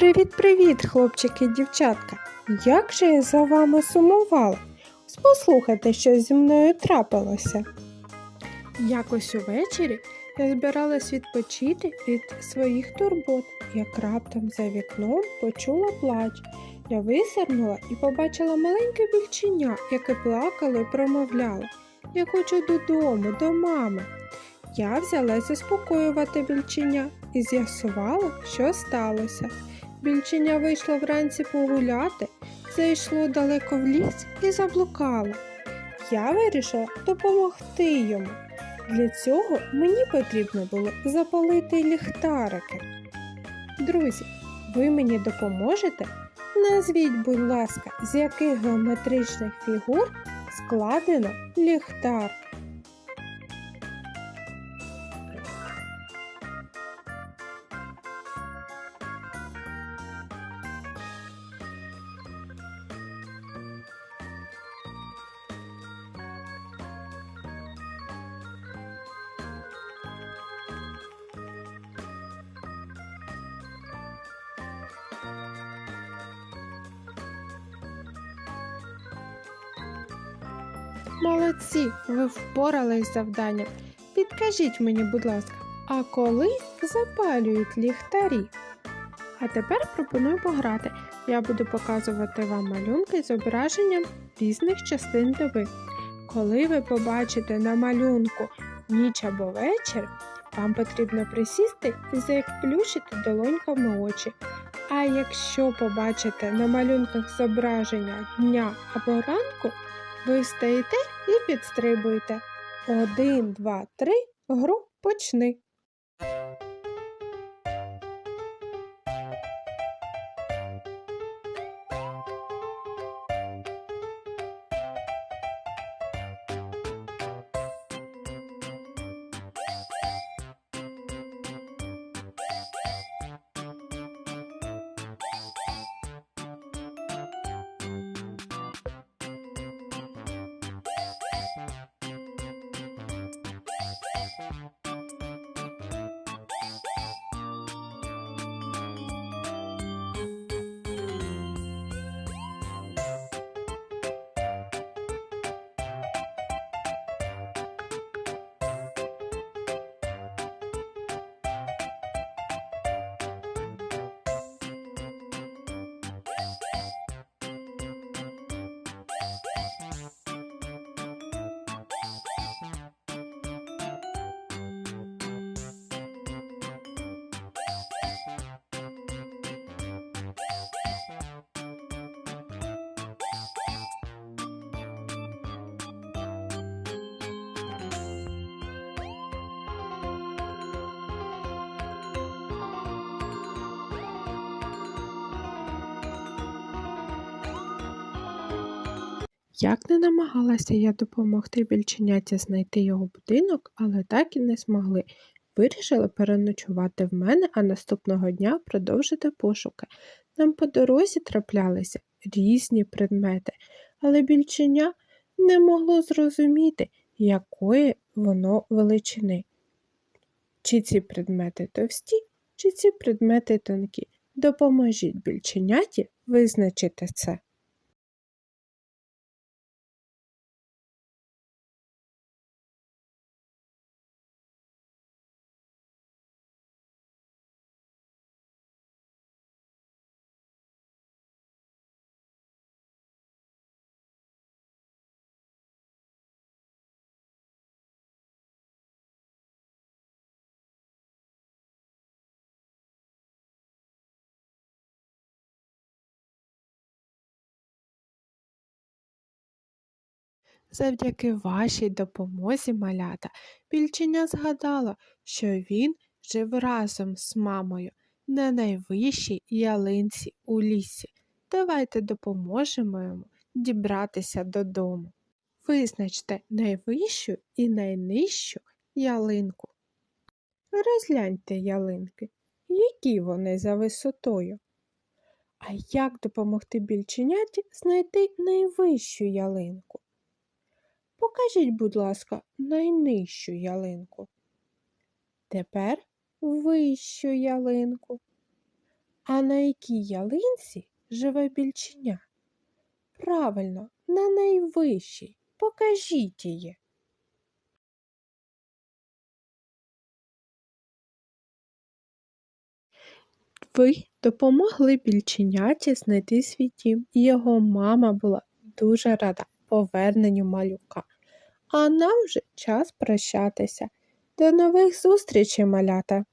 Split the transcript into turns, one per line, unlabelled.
Привіт-привіт, хлопчики і дівчатка! Як же я за вами сумувала? Послухайте, що зі мною трапилося. Якось увечері я збиралась відпочити від своїх турбот, як раптом за вікном почула плач. Я висернула і побачила маленьке більченя, яке плакало і промовляло. Я хочу додому, до мами. Я взялась заспокоювати більченя і з'ясувала, що сталося. Більченя вийшло вранці погуляти, зайшло далеко в ліс і заблукало. Я вирішила допомогти йому. Для цього мені потрібно було запалити ліхтарики. Друзі, ви мені допоможете? Назвіть, будь ласка, з яких геометричних фігур складено ліхтар. Молодці, ви впорались з завданням. Підкажіть мені, будь ласка, а коли запалюють ліхтарі? А тепер пропоную пограти. Я буду показувати вам малюнки з зображенням різних частин доби. Коли ви побачите на малюнку ніч або вечір, вам потрібно присісти і заплющити долоньками очі. А якщо побачите на малюнках зображення дня або ранку, ви і підстрибуєте. Один, два, три, гру почни. Thank you. Як не намагалася я допомогти більченяті знайти його будинок, але так і не змогли. Вирішили переночувати в мене, а наступного дня продовжити пошуки. Нам по дорозі траплялися різні предмети, але більченя не могло зрозуміти, якої воно величини. Чи ці предмети товсті, чи ці предмети тонкі. Допоможіть більченяті визначити це. Завдяки вашій допомозі, малята, більченя згадала, що він жив разом з мамою на найвищій ялинці у лісі. Давайте допоможемо йому дібратися додому. Визначте найвищу і найнижчу ялинку. Розгляньте ялинки, які вони за висотою. А як допомогти більченяті знайти найвищу ялинку? Покажіть, будь ласка, найнижчу ялинку. Тепер вищу ялинку. А на якій ялинці живе більченя? Правильно, на найвищій. Покажіть її. Ви допомогли більченяті знайти свій дім, і його мама була дуже рада поверненню малюка. А нам вже час прощатися. До нових зустрічей, малята!